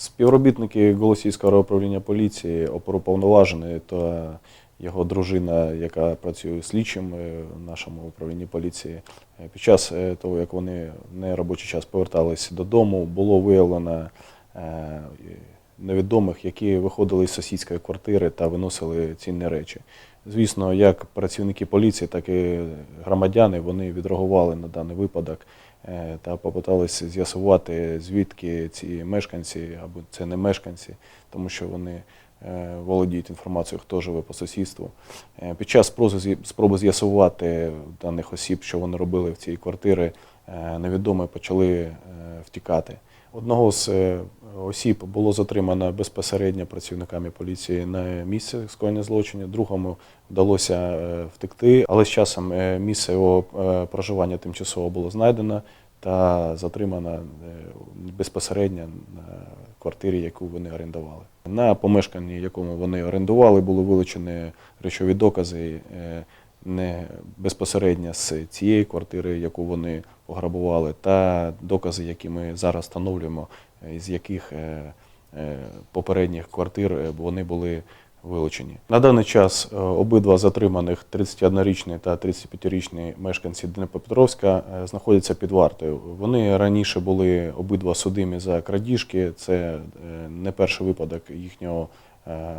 Співробітники Голосівського управління поліції, оперуповноважений та його дружина, яка працює слідчим е, в нашому управлінні поліції. Е, Під час е, того, як вони в неробочий час повертались додому, було виявлено невідомих, які виходили з сусідської квартири та виносили цінні речі. Звісно, як працівники поліції, так і громадяни вони відреагували на даний випадок та попиталися з'ясувати, звідки ці мешканці або це не мешканці, тому що вони е, володіють інформацією, хто живе по сусідству. Е, Під час спроби з'ясувати даних осіб, що вони робили в цій квартирі, е, невідомі почали е, втікати. Одного з е, осіб було затримано безпосередньо працівниками поліції на місці скоєння злочину. Другому вдалося е, втекти, але з часом е, місце його проживання тимчасово було знайдено та затримано безпосередньо на квартирі, яку вони орендували. На помешканні, якому вони орендували, були вилучені речові докази. Не безпосередньо з цієї квартири, яку вони пограбували, та докази, які ми зараз встановлюємо, е, з яких е, е, попередніх квартир вони були вилучені. На даний час обидва затриманих 31-річний та 35-річний мешканці Дніпропетровська знаходяться під вартою. Вони раніше були обидва судимі за крадіжки. Це не перший випадок їхнього е,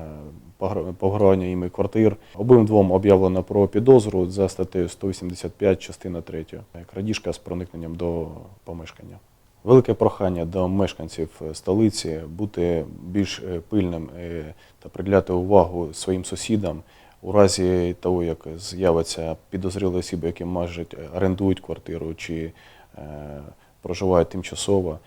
погра- квартир. Обом двом об'явлено про підозру за статтею 185, частина 3. Крадіжка з проникненням до помешкання. Велике прохання до мешканців столиці бути більш е, пильним е, та приділяти увагу своїм сусідам у разі того, як з'явиться підозрілі особи, які можуть орендують квартиру чи проживають тимчасово,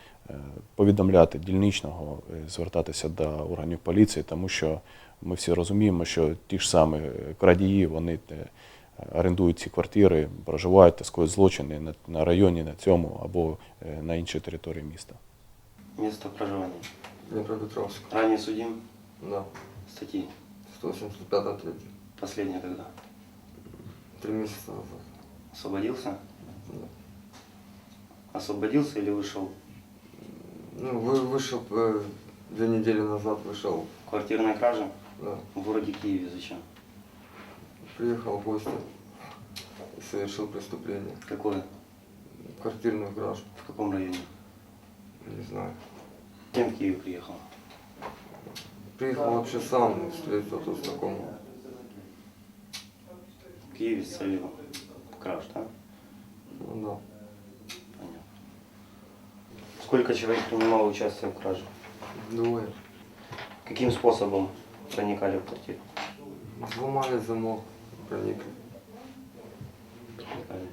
повідомляти дільничного, е, звертатися до органів поліції, тому що ми всі розуміємо, що ті ж самі е, крадії, вони е, орендують ці квартири, проживають та скоюють злочини на, на районі, на цьому або е, на іншій території міста. Место проживания. Днепропетровск. Ранее судим. Да. Статьи. 185 3. Последняя когда? Три месяца назад. Освободился? Да. Освободился или вышел? Ну, вы, вышел э, две недели назад, вышел. Квартирная кража Да. в городе Киеве зачем? Приехал в гости и совершил преступление. Какое? Квартирную кражу. В каком районе? Не знаю. Кем в Киев приехал? Приехал вообще сам, встретил тут знакомого. В Киеве с целью краж, да? Ну да. Сколько человек принимало участие в краже? Двое. Каким способом проникали в квартиру? Взломали замок, проникли. Проникали.